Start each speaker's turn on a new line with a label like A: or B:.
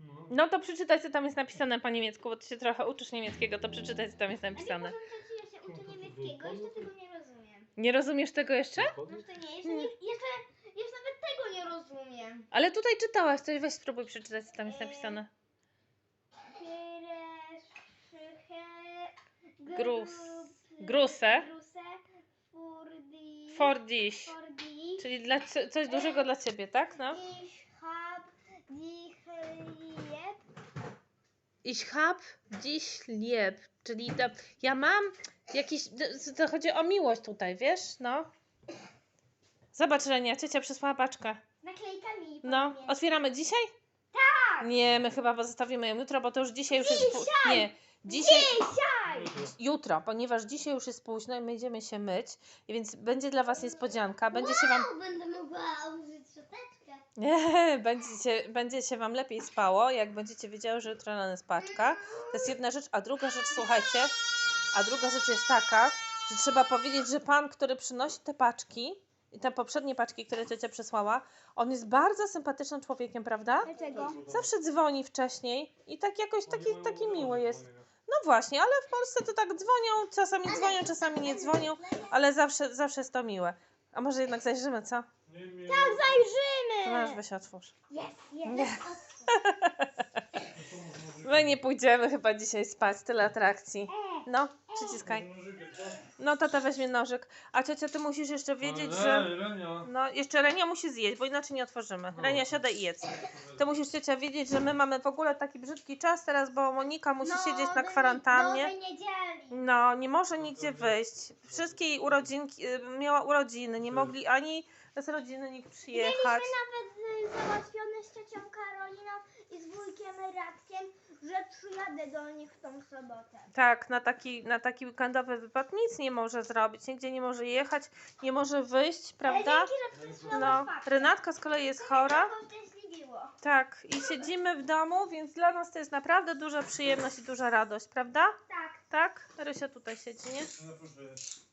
A: No.
B: No to przeczytaj, co tam jest napisane po niemiecku, bo ty się trochę uczysz niemieckiego, to przeczytaj, co tam jest napisane.
C: że ja się uczę niemieckiego, jeszcze tego nie rozumiem.
B: Nie rozumiesz tego jeszcze?
C: No to nie, jeszcze, nie, jeszcze, jeszcze nawet tego nie rozumiem.
B: Ale tutaj czytałaś coś, weź spróbuj przeczytać, co tam jest napisane. Grus. Gruse. Fordiś.
C: Fordi.
B: Czyli dla, co- coś dużego dla ciebie, tak? No.
C: Ich hab lieb.
B: Ich hab dziś lieb, czyli da, ja mam jakiś, d- to chodzi o miłość tutaj, wiesz, no. Zobacz, Renia, ciocia przysłała paczkę.
C: Naklejkami.
B: No,
C: powiem.
B: otwieramy dzisiaj? Tak! Nie, my chyba pozostawimy ją jutro, bo to już dzisiaj już jest... Pół... Nie, dzisiaj... Jutro, ponieważ dzisiaj już jest późno i my idziemy się myć, i więc będzie dla Was niespodzianka, będzie się Wam...
C: Będę mogła użyć szczoteczkę.
B: Nie, będziecie, będzie się Wam lepiej spało, jak będziecie wiedziały, że jutro rano jest paczka. To jest jedna rzecz, a druga rzecz, słuchajcie, a druga rzecz jest taka, że trzeba powiedzieć, że pan, który przynosi te paczki, i te poprzednie paczki, które ciocia przesłała, on jest bardzo sympatycznym człowiekiem, prawda?
C: Dlaczego?
B: Zawsze dzwoni wcześniej i tak jakoś taki, taki miły jest. No właśnie, ale w Polsce to tak dzwonią, czasami dzwonią, czasami nie dzwonią, ale zawsze, zawsze jest to miłe. A może jednak zajrzymy, co?
C: Tak, zajrzymy!
B: Masz, weź otwórz.
C: Jest, jest.
B: My nie pójdziemy chyba dzisiaj spać, tyle atrakcji. No, przyciskaj. No, tata weźmie nożyk. A ciocia, ty musisz jeszcze wiedzieć, że... No, jeszcze Renia musi zjeść, bo inaczej nie otworzymy. Renia, siadaj i jedz. Ty musisz ciocia wiedzieć, że my mamy w ogóle taki brzydki czas teraz, bo Monika musi siedzieć na kwarantannie. No, nie może nigdzie wyjść. Wszystkie jej urodzinki, y, miała urodziny, nie mogli ani z rodziny nikt przyjechać.
C: Mieliśmy nawet y, załatwione z ciocią Karoliną i z wujkiem Radkiem, przyjadę do nich w tą sobotę.
B: Tak, na taki, na taki weekendowy wypad nic nie może zrobić, nigdzie nie może jechać, nie może wyjść, prawda?
C: Ale dzięki, że przysłałeś
B: No. Renatka z kolei jest chora. Tak, i siedzimy w domu, więc dla nas to jest naprawdę duża przyjemność i duża radość, prawda?
C: Tak.
B: Tak? Rysia tutaj siedzi, nie?
A: No, proszę.